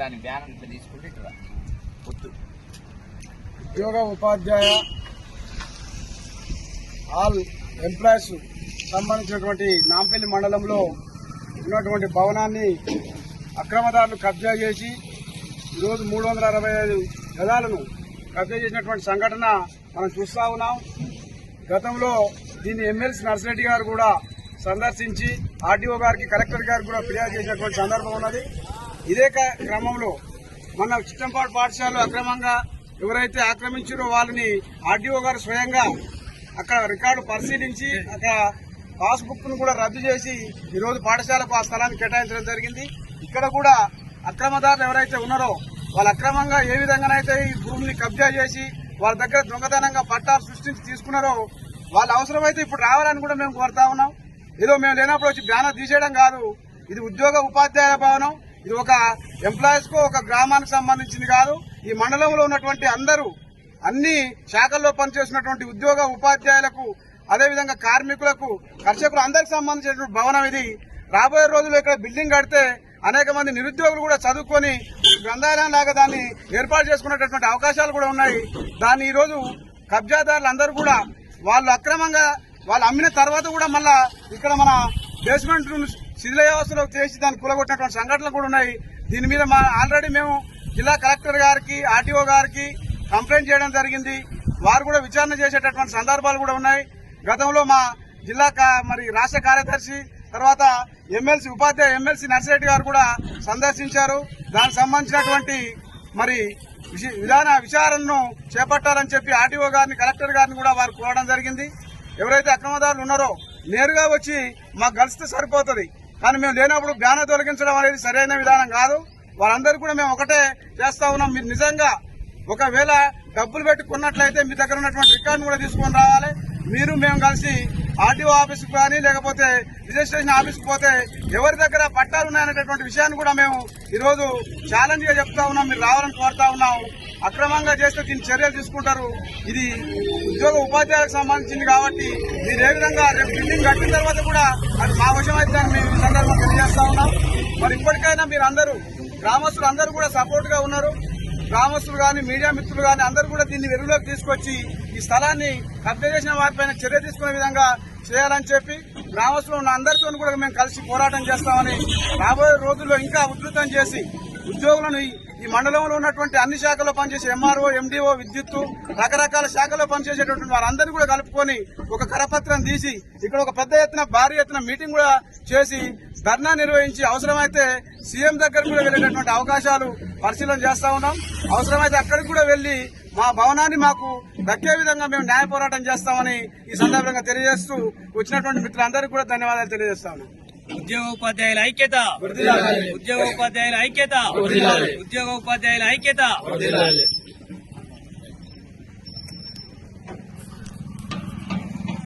దాని బ్యానర్ ఇట్లా తీసుకుంటే ఇట్లా పొత్తు ఉద్యోగ ఉపాధ్యాయ ఆల్ ఎంప్లాయీస్ సంబంధించినటువంటి నాంపల్లి మండలంలో ఉన్నటువంటి భవనాన్ని అక్రమదారులు కబ్జా చేసి ఈరోజు మూడు వందల అరవై ఐదు గదాలను కబ్జా చేసినటువంటి సంఘటన మనం చూస్తా ఉన్నాం. గతంలో దీన్ని ఎమ్మెల్సీ నర్సిరెడ్డి గారు కూడా సందర్శించి ఆర్డీఓ గారికి కలెక్టర్ గారికి కూడా ఫిర్యాదు చేసినటువంటి సందర్భం ఉన్నది. ఇదే క్రమంలో మన చిట్టంపాడు పాఠశాలలో అక్రమంగా ఎవరైతే ఆక్రమించారో వాళ్ళని ఆర్డీఓ గారు స్వయంగా అక్కడ రికార్డు పరిశీలించి అక్కడ పాస్బుక్ను కూడా రద్దు చేసి ఈరోజు పాఠశాలకు ఆ స్థలాన్ని కేటాయించడం జరిగింది. ఇక్కడ కూడా అక్రమదారులు ఎవరైతే ఉన్నారో వాళ్ళు అక్రమంగా ఏ విధంగానైతే ఈ భూమిని కబ్జా చేసి వాళ్ళ దగ్గర దొంగతనంగా పట్టాలు సృష్టించి తీసుకున్నారో వాళ్ళ అవసరమైతే ఇప్పుడు రావాలని కూడా మేము కోరుతా ఉన్నాం. ఏదో మేము లేనప్పుడు వచ్చి బ్యానర్ తీసేయడం కాదు. ఇది ఉద్యోగ ఉపాధ్యాయ భవనం. ఇది ఒక ఎంప్లాయీస్కు ఒక గ్రామానికి సంబంధించింది కాదు. ఈ మండలంలో ఉన్నటువంటి అందరూ అన్ని శాఖల్లో పనిచేసినటువంటి ఉద్యోగ ఉపాధ్యాయులకు అదేవిధంగా కార్మికులకు కర్షకులు అందరికి సంబంధించినటువంటి భవనం ఇది. రాబోయే రోజుల్లో ఇక్కడ బిల్డింగ్ కడితే అనేక మంది నిరుద్యోగులు కూడా చదువుకొని గ్రంథాలయం లాగా దాన్ని ఏర్పాటు చేసుకునేటటువంటి అవకాశాలు కూడా ఉన్నాయి. దాన్ని ఈ రోజు కబ్జాదారులు అందరూ కూడా వాళ్ళు అక్రమంగా వాళ్ళు అమ్మిన తర్వాత కూడా మళ్ళా ఇక్కడ మన బేస్మెంట్ శిథిలావస్థలో చేసి దాన్ని కూలగొట్టినటువంటి సంఘటనలు కూడా ఉన్నాయి. దీని మీద మా ఆల్రెడీ మేము జిల్లా కలెక్టర్ గారికి ఆర్టీఓ గారికి కంప్లైంట్ చేయడం జరిగింది. వారు కూడా విచారణ చేసేటటువంటి సందర్భాలు కూడా ఉన్నాయి. గతంలో మా జిల్లా కా- మరి రాష్ట్ర కార్యదర్శి తర్వాత ఎమ్మెల్సీ ఉపాధ్యాయ ఎమ్మెల్సీ నర్సిరెడ్డి గారు కూడా సందర్శించారు. దానికి సంబంధించినటువంటి మరి విష- విధాన విచారణను చేపట్టాలని చెప్పి ఆర్టీఓ గారిని కలెక్టర్ గారిని కూడా వారు కోరడం జరిగింది. ఎవరైతే అక్రమదారులు ఉన్నారో నేరుగా వచ్చి మాకు కలిస్తే సరిపోతుంది. కానీ మేము లేనప్పుడు బ్యానర్ తొలగించడం అనేది సరైన విధానం కాదు. వారందరూ కూడా మేము ఒకటే చేస్తా ఉన్నాం. మీరు నిజంగా ఒకవేళ డబ్బులు పెట్టుకున్నట్లయితే మీ దగ్గర ఉన్నటువంటి రికార్డు కూడా తీసుకొని రావాలి. మీరు మేము కలిసి ఆర్టీఓ ఆఫీస్కి కానీ లేకపోతే రిజిస్ట్రేషన్ ఆఫీస్కి పోతే ఎవరి దగ్గర పట్టాలు ఉన్నాయనేటటువంటి విషయాన్ని కూడా మేము ఈరోజు ఛాలెంజ్గా చెప్తా ఉన్నాం. మీరు రావాలని కోరుతా ఉన్నాం. అక్రమంగా చేస్తే దీన్ని చర్యలు తీసుకుంటారు. ఇది ఉద్యోగ ఉపాధ్యాయులకు సంబంధించింది కాబట్టి మీరు ఏ విధంగా రేపు బిల్డింగ్ కట్టిన తర్వాత కూడా అది మా వశమైతే అని మేము ఈ సందర్భంగా తెలియజేస్తా ఉన్నాం. మరి ఇప్పటికైనా మీరు అందరూ గ్రామస్తులు అందరూ కూడా సపోర్ట్గా ఉన్నారు. గ్రామస్తులు కానీ మీడియా మిత్రులు కానీ అందరూ కూడా దీన్ని వెలుగులోకి తీసుకొచ్చి ఈ స్థలాన్ని కబ్జా చేసిన వారిపైన చర్య తీసుకునే విధంగా చేయాలని చెప్పి గ్రామస్తులు ఉన్న అందరితో కూడా మేము కలిసి పోరాటం చేస్తామని రాబోయే రోజుల్లో ఇంకా ఉధృతం చేసి ఉద్యోగులను ఈ- మండలంలో ఉన్నటువంటి అన్ని శాఖల్లో పనిచేసే ఎంఆర్ఓ ఎండిఓ విద్యుత్తు రకరకాల శాఖల్లో పనిచేసేటటువంటి వారందరినీ కూడా కలుపుకొని ఒక కరపత్రం తీసి ఇక్కడ ఒక పెద్ద ఎత్తున భారీ ఎత్తున మీటింగ్ కూడా చేసి ధర్నా నిర్వహించి అవసరమైతే సీఎం దగ్గర కూడా వెళ్ళేటటువంటి అవకాశాలు పరిశీలన చేస్తా ఉన్నాం. అవసరమైతే అక్కడికి కూడా వెళ్ళి మా భవనాన్ని మాకు దక్కే విధంగా మేము న్యాయ పోరాటం చేస్తామని ఈ సందర్భంగా తెలియజేస్తూ వచ్చినటువంటి మిత్రులందరికీ కూడా ధన్యవాదాలు తెలియజేస్తా ఉన్నాం ఉద్యోగ ఉపాధ్యాయుల ఐక్యత. ఉద్యోగ ఉపాధ్యాయుల ఐక్యత. ఉద్యోగ ఉపాధ్యాయుల ఐక్యత.